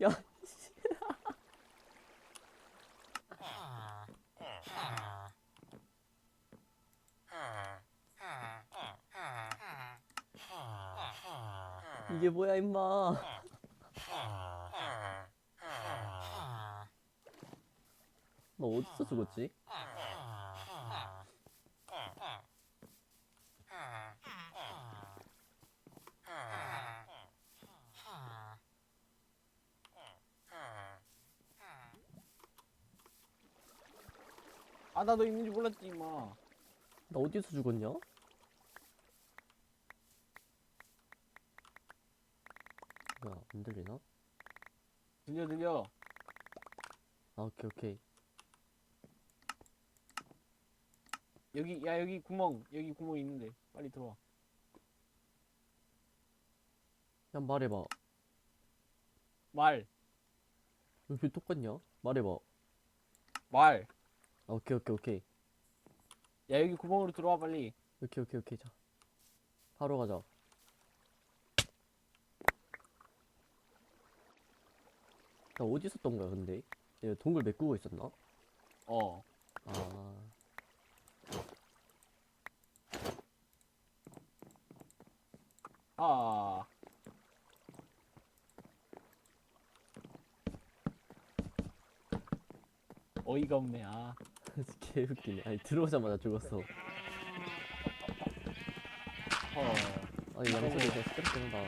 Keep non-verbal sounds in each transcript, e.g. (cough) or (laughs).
야, 이게 뭐야 임마. 너 어디서 죽었지? 나도 있는지 몰랐지 임마. 나 어디서 죽었냐? 뭐야 안 들리나? 들려 들려. 아 오케이 오케이. 여기 야 여기 구멍. 여기 구멍 있는데. 빨리 들어와. 야 말해봐. 말. 왜 이렇게 똑같냐? 말해봐. 말. 아, 오케이 오케이 오케이. 야 여기 구멍으로 들어와 빨리. 오케이 오케이 오케이. 자 바로 가자. 나 어디 있었던 거야 근데? 얘 동굴 메꾸고 있었나? 어. 아. 아. 어이가 없네 아 (laughs) 개웃기네. 아니 들어오자마자 죽었어. 어. 아니 양소리 진짜 시끄럽긴 하다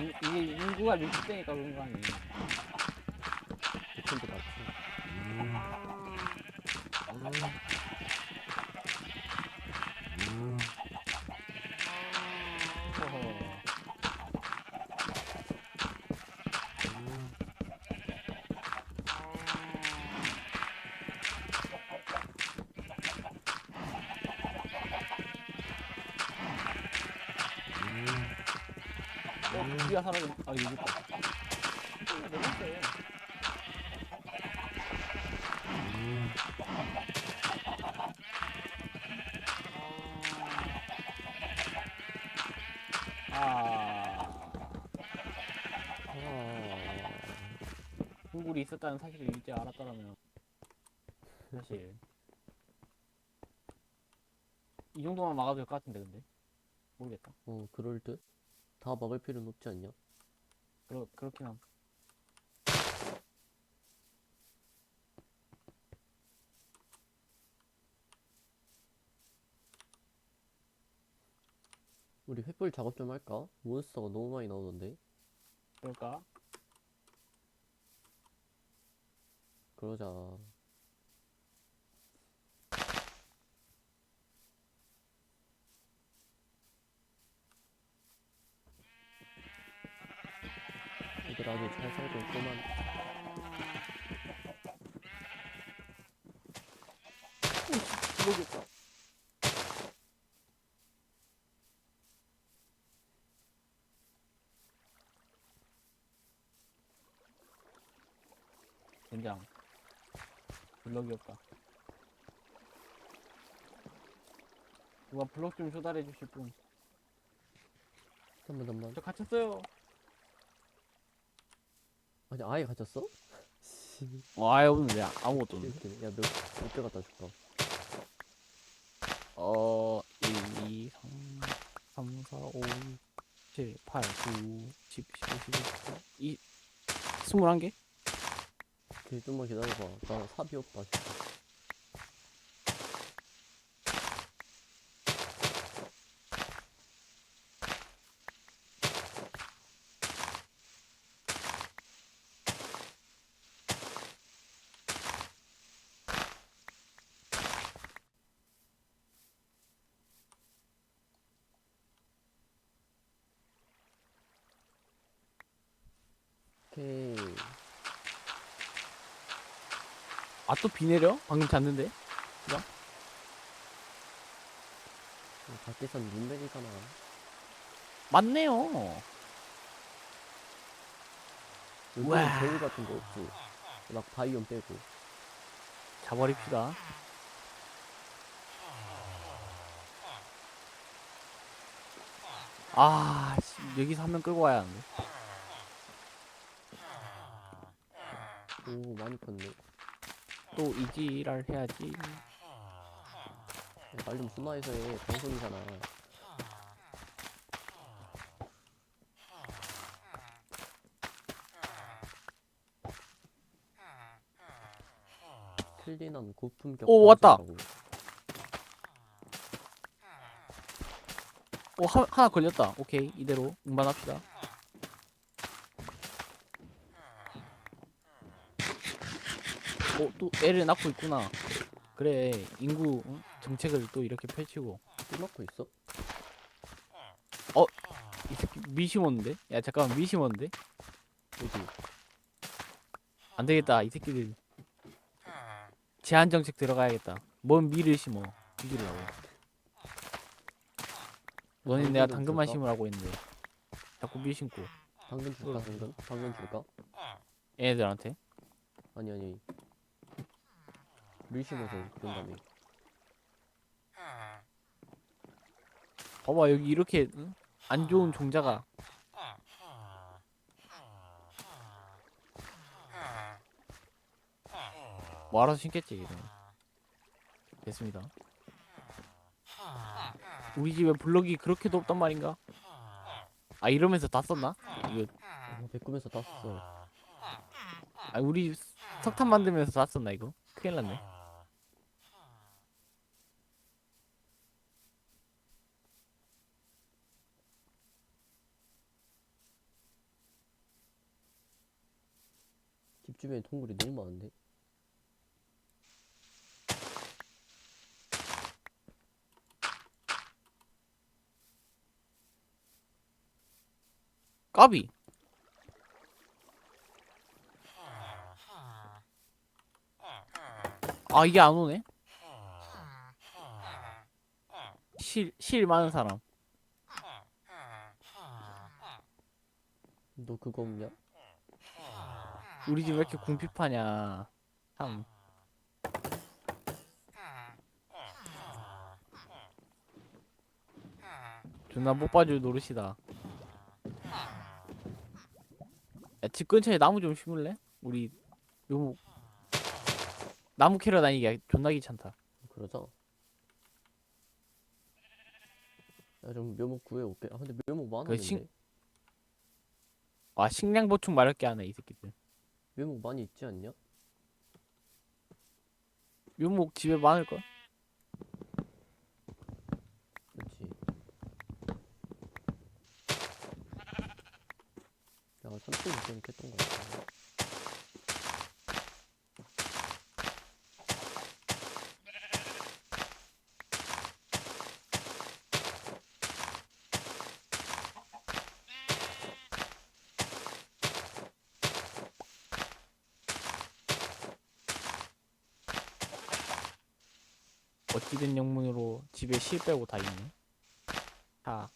인, 이게 인구가 밀집되니까 그런 거 아니 미친도 같이 있었다는 사실을 이제 알았더라면 사실 이 정도만 막아도 될 것 같은데 근데 모르겠다. 어 그럴 듯? 다 막을 필요는 없지 않냐? 그렇 그렇긴 함. 우리 횃불 작업 좀 할까? 몬스터가 너무 많이 나오던데 그럴까? 그러자 얘들 아주 잘 살고 있구만 모르겠다. 된장. 블럭이 없다. 누가 블럭 좀 조달해 주실 분. 잠깐만 잠깐만 저 갇혔어요. 아니 아예 갇혔어? 어, 아예 없는데 아무것도 개웃기네 야몇 몇개 갖다 줄까? 어, 1, 2, 3, 3, 4, 5, 7, 8, 9, 10, 11, 12, 2, 21개? 오케이 좀만 기다려봐. 나 사비 없다 진짜 아 또 비 내려? 방금 잤는데? 그럼? 어, 밖에선 눈 내리잖아. 맞네요. 우와. 요즘은 겨울 같은 거 없지. 막 바이옴 빼고. 잡아립시다. 아, 씨, 여기서 한 명 끌고 와야 하는데. 오, 많이 컸네. 또 이지랄 해야지. 말 좀 순화해서 해 방송이잖아 클린한 고품격 오, 왔다. 방송이라고. 오 하, 하나 걸렸다. 오케이 이대로 운반합시다. 오또 애를 낳고 있구나. 그래 인구 응? 정책을 또 이렇게 펼치고 또 넣고 있어? 이 새끼 미심었는데? 야 잠깐만 미심었는데? 어디? 안 되겠다 이 새끼들 제한 정책 들어가야겠다. 뭔 미를 심어 죽이려고. 너는 내가 당근만 줄까? 심으라고 했는데 자꾸 미 심고 당근 줄까 당근? 당근 줄까? 얘네들한테 아니 아니 물 심어서 그런다며 봐봐 여기 이렇게 응? 안 좋은 종자가. 뭐 알아서 신겠지 이런 됐습니다. 우리 집에 블럭이 그렇게도 없단 말인가? 아 이러면서 다 썼나? 이거. 어, 배꾸면서 다 썼어 아 우리 석탄 만들면서 다 썼나 이거? 큰일 났네 집 주변에 동굴이 너무 많은데? 까비. 아 이게 안 오네? 실, 실 많은 사람. 너 그거 없냐? 우리 집 왜 이렇게 궁핍하냐. 참. 존나 못 봐줄 노릇이다. 야, 집 근처에 나무 좀 심을래? 우리 묘목. 나무 캐러 다니기 존나 귀찮다. 그러자 야 좀 묘목 구해올게. 아 근데 묘목 많았는데 신- 와 식량 보충 마렵게 하네 이 새끼들 묘목 많이 있지 않냐? 묘목 집에 많을걸? 그렇지 야 3층 좀 깼던 거 같아 어찌된 영문으로 집에 실 빼고 다 있네. 자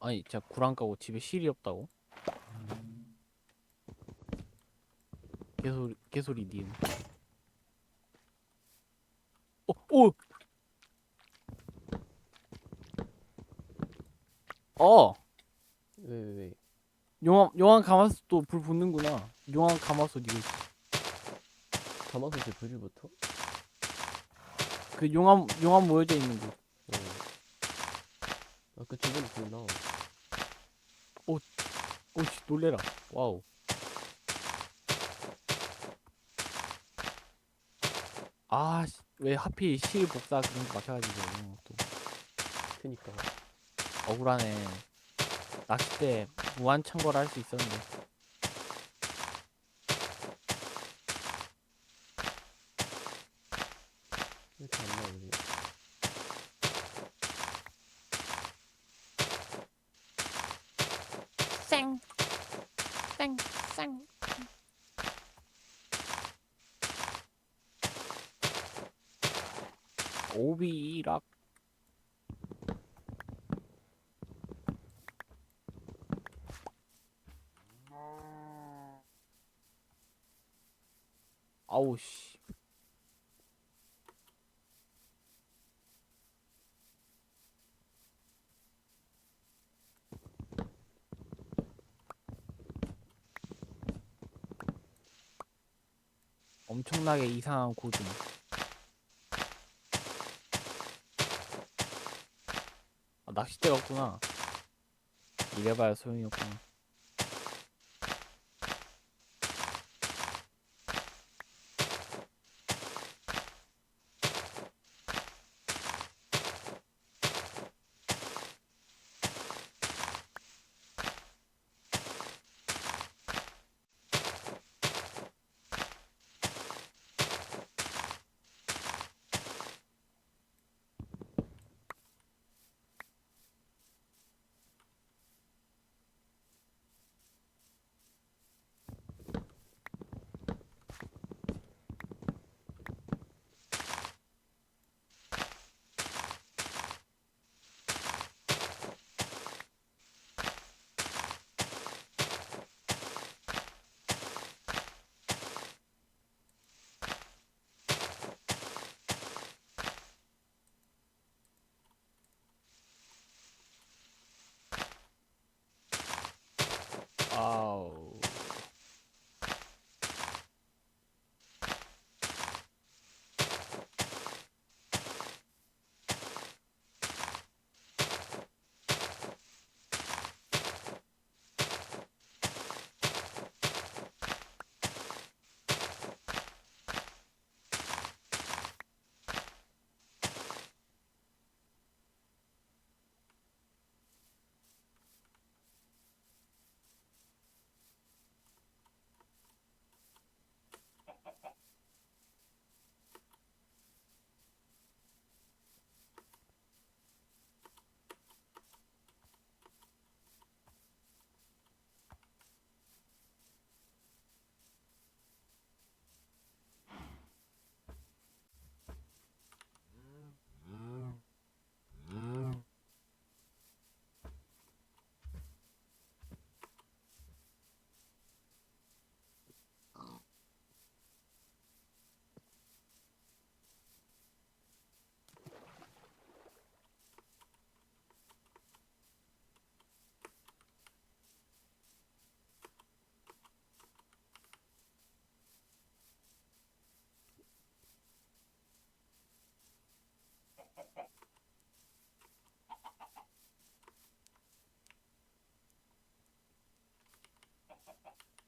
아니 진짜 구랑 까고 집에 실이 없다고? 개소리 개소리 니은 어! 오! 어! 왜 왜 왜 용암 용암 가마솥도 불 붙는구나 용암 가마솥 이거. 가마솥에 불을 붙어? 그 용암 용암 모여져 있는 곳. 어. 아그 주변에 불 나와. 오씨 놀래라. 와우. 아, 씨, 왜 하필 실 복사 그런 거 막혀가지고 또 크니까. 억울하네. 낚싯대 무한 창고를 할 수 있었는데. 왜 이렇게 안 나오지? 쌩, 쌩, 쌩. 오비락. 아우 씨. 엄청나게 이상한 고증. 아, 낚싯대가 없구나. 이래봐야 소용이 없구나.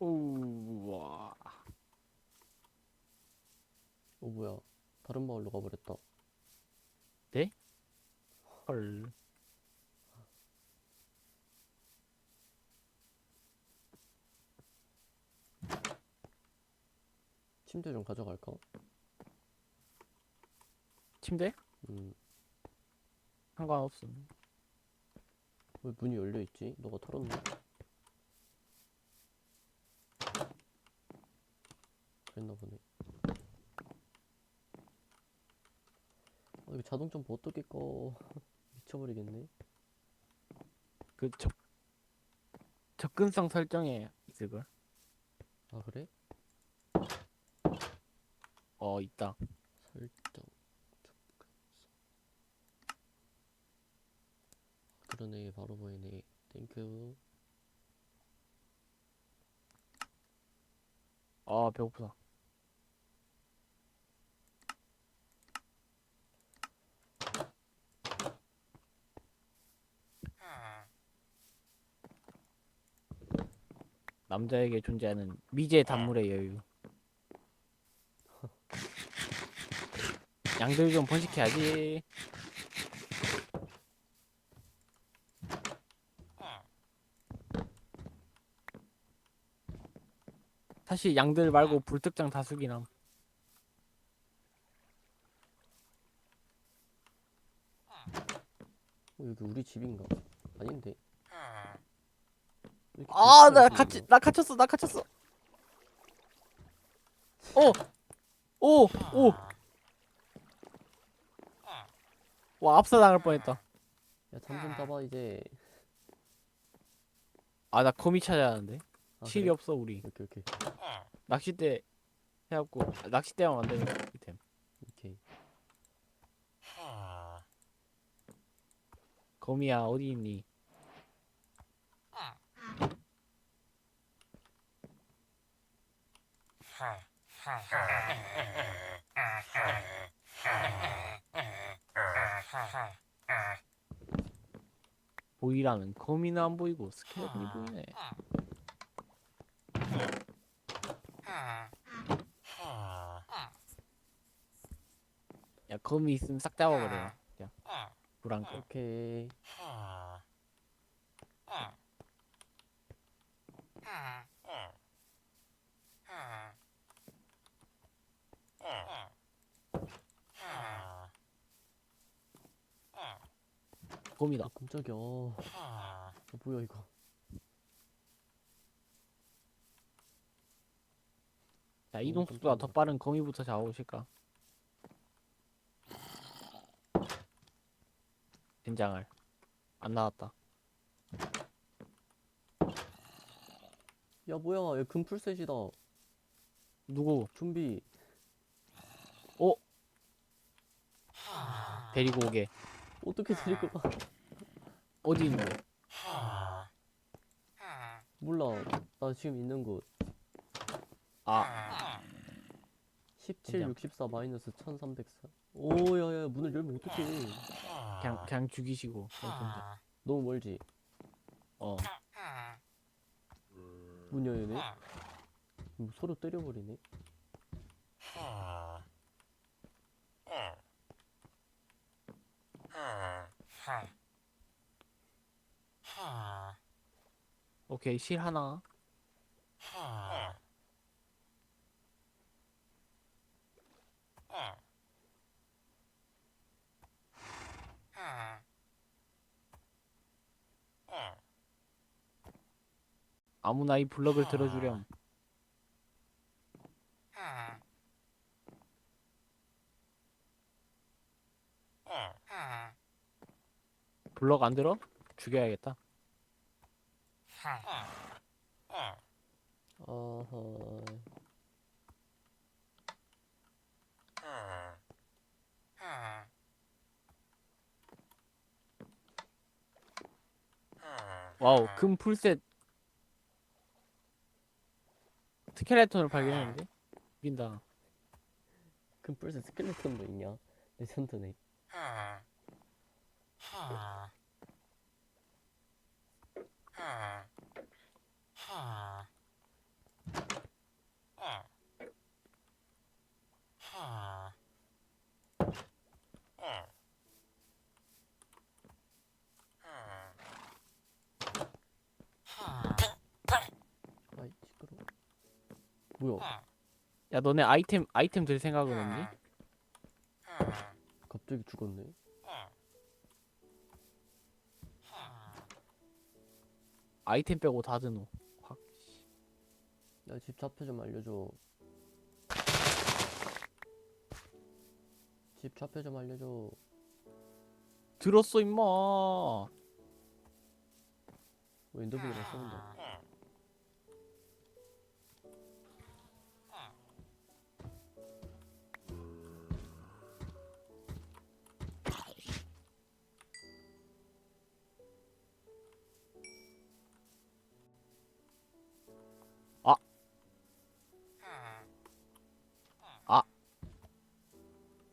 우와. 어 뭐야? 다른 마을로 가버렸다. 헐. 침대 좀 가져갈까? 침대? 음. 상관없음. 왜 문이 열려 있지? 너가 털었나? 그랬나 보네. 아, 이거 자동 점프 어떻게 꺼? (laughs) 미쳐버리겠네. 그 접, 접근성 설정에 있을걸? 아 그래? 어, 있다. 설정 접근성. 그러네 바로 보이네. 땡큐. 아 배고프다. 남자에게 존재하는 미제 단물의 여유. 양들 좀 번식해야지. 사실 양들 말고 불특정 다수기남. 어, 여기 우리 집인가? 아닌데. 이렇게 아, 나 갇히? 나 갇혔어, 나 갇혔어. 오, 오, 오. 와, 압사 당할 뻔했다. 야, 잠좀 잡아 이제. 아, 나 거미 찾아야 하는데. 아, 실이 그래? 없어, 우리. 오케이 오케이 낚싯대 해갖고 아, 낚싯대만 만드는 이템. 오케이. 거미야, 어디 있니? 보이라는 거미는 안 보이고 스켈레톤이 보이네. 야, 거미 있으면 싹 잡아버려. 그냥 불안 거. 오케이. 거미다. 아 깜짝이야. 어, 뭐야 이거? 자, 이동 속도가 더 빠른 거미부터 잡아보실까? 된장을 안 나왔다. 야 뭐야? 얘 금풀셋이다. 누구 좀비. 데리고 오게? 어떻게 데리고 가? 어디 있는데? 몰라. 나 지금 있는 곳. 아, 17, 그냥. 64 마이너스 1304. 오 야 야 문을 열면 어떡해? 그냥 그냥 죽이시고. 그렇던데. 너무 멀지? 어, 문 열네? 뭐 서로 때려버리네. 오케이 실 하나. 아무나 이 블럭을 들어주렴. 블럭 안 들어? 죽여야겠다. 아하. 와우, 금 풀셋. 스켈레톤을 발견했는데? 죽인다. 금풀셋 스켈레톤도 있냐? 레전드네. 아이 시끄러. 뭐야? 야, 너네 아이템 아이템 들 생각은 없니? 갑자기 죽었네. 아이템 빼고 다 드노. 확. 야 집 좌표 좀 알려줘. 집 좌표 좀 알려줘. 들었어 임마. 어, 엔더블이랑 싸운다.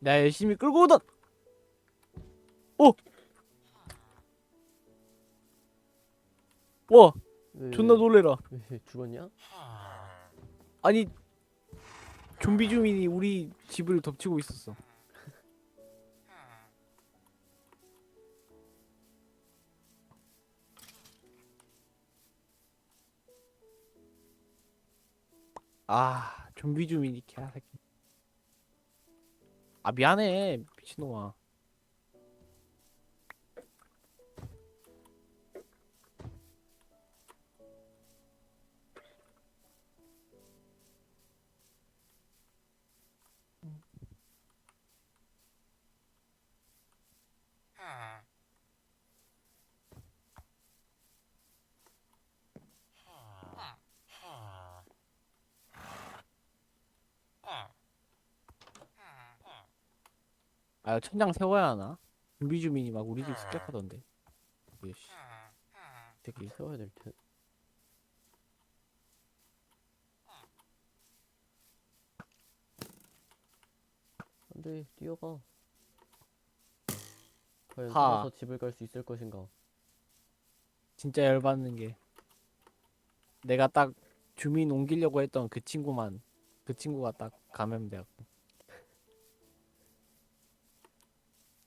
내가 열심히 끌고 오던. 오! 와 왜, 존나 놀래라. 죽었냐? 아니 좀비 주민이 우리 집을 덮치고 있었어. 아 좀비 주민이 개새끼 아 미안해 미친놈아 아 천장 세워야 하나? 좀비 주민이 막 우리 집 습격하던데 이게 씨 되게 세워야 될 듯. 안돼 뛰어가. 과연 하. 살아서 집을 갈 수 있을 것인가? 진짜 열받는 게 내가 딱 주민 옮기려고 했던 그 친구만 그 친구가 딱 감염돼갖고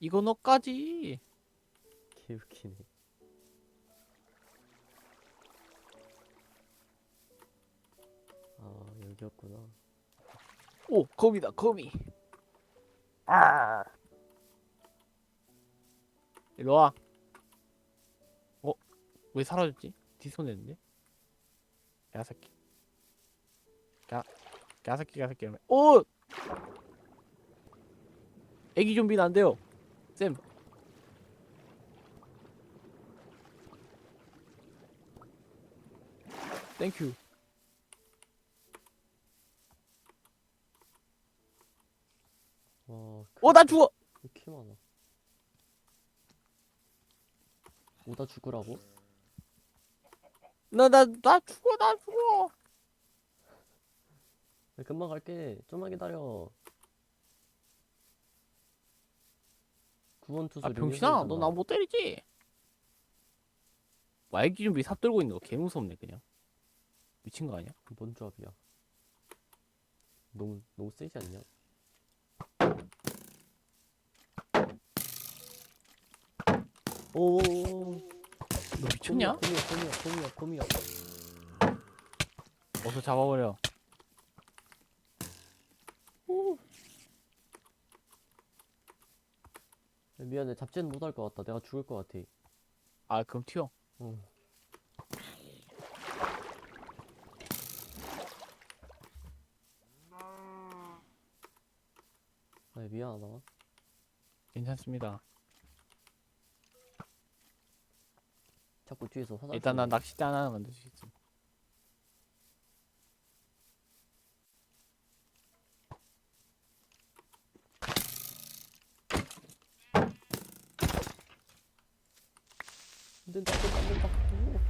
이거 너까지 개웃기네. 아 여기였구나. 오 거미다 거미 아 일로 와 어? 왜 사라졌지? 뒤손했는데? 야새끼 야 야새끼 야새끼 오! 애기 좀비는 안 돼요 쌤 땡큐 와. 어 나 죽어! 왜 이렇게 많아? 오다 죽으라고? 나 나 나 죽어 나 죽어 나 금방 갈게. 좀만 기다려. 구원 투수. 아 병신아 너 나 못 때리지? 와이기 좀비 삽 들고 있는 거 개 무섭네 그냥 미친 거 아니야? 뭔 조합이야? 너무 너무 세지 않냐? 오오오. 너 미쳤냐? 곰이야 곰이야 곰이야 곰이야. 어서 잡아버려 미안해 잡지는 못할 것 같다. 내가 죽을 것 같아. 아 그럼 튀어 어. 아 미안하다. 괜찮습니다 자꾸 뒤에서 화살. 일단 난. 낚싯대 하나 만들 수 있어 안 된다 안 된다 안 된다. 오.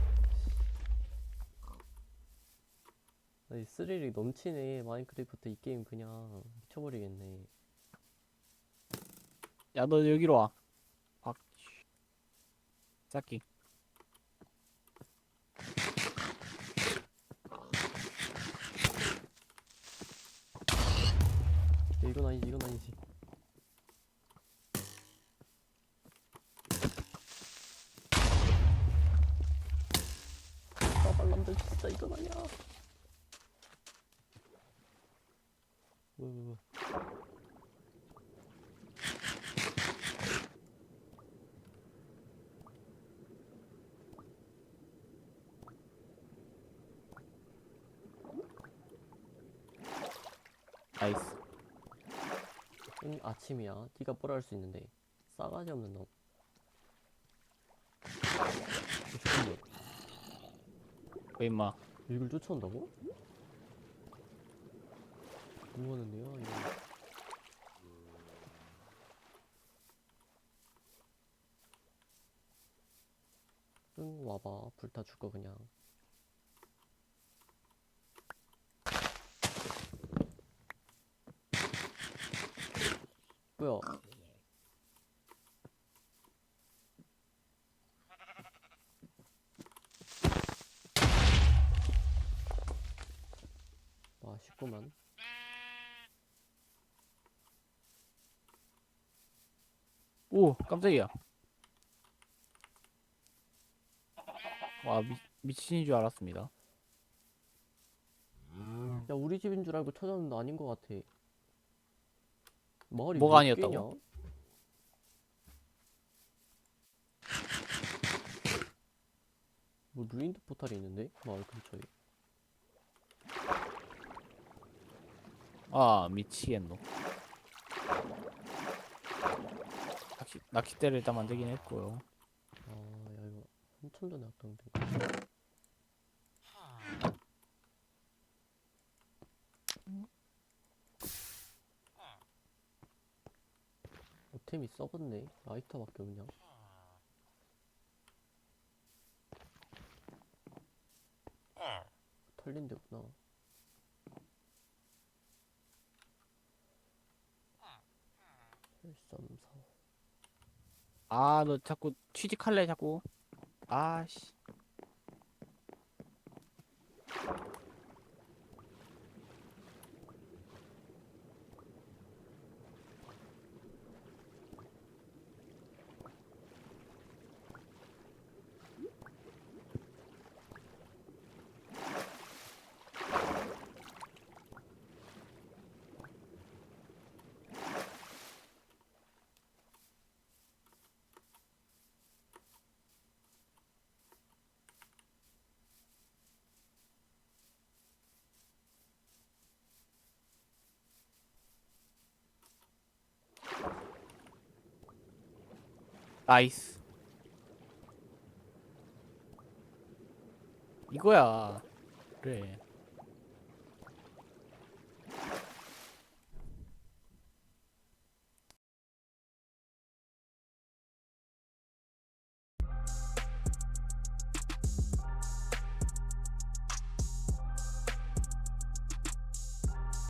스릴이 넘치네 마인크래프트 이 게임 그냥 미쳐버리겠네. 야 너 여기로 와 박. 짝기 야, 이건 아니지 이건 아니지. 아 말람들 진짜 이건 아니야. 왜, 왜, 왜. 나이스 응, 아침이야. 네가 뭐라 할수 있는데. 싸가지 없는 놈. 잠깐만. 왜 임마 이걸 쫓아온다고? 뭐 하는데요, 이거? 응, 와봐. 불타 죽어, 그냥. 뭐야? 맛있구만. 오 깜짝이야 와 미, 미친인 줄 알았습니다 야, 우리 집인 줄 알고 찾았는데 아닌 것 같아. 마을이 뭐가 몇 아니었다고? 뭐 루인드 포탈이 있는데? 마을 근처에. 아 미치겠노 낚시, 낚싯대를 일단 만들긴 했고요 아, 야, 이거 한참 전에 왔던 데. 어템이 썩었네. 라이터밖에 없냐? 털린 데구나. 칠삼사. 아너 자꾸 취직할래 자꾸 아 씨 나이스. 이거야. 그래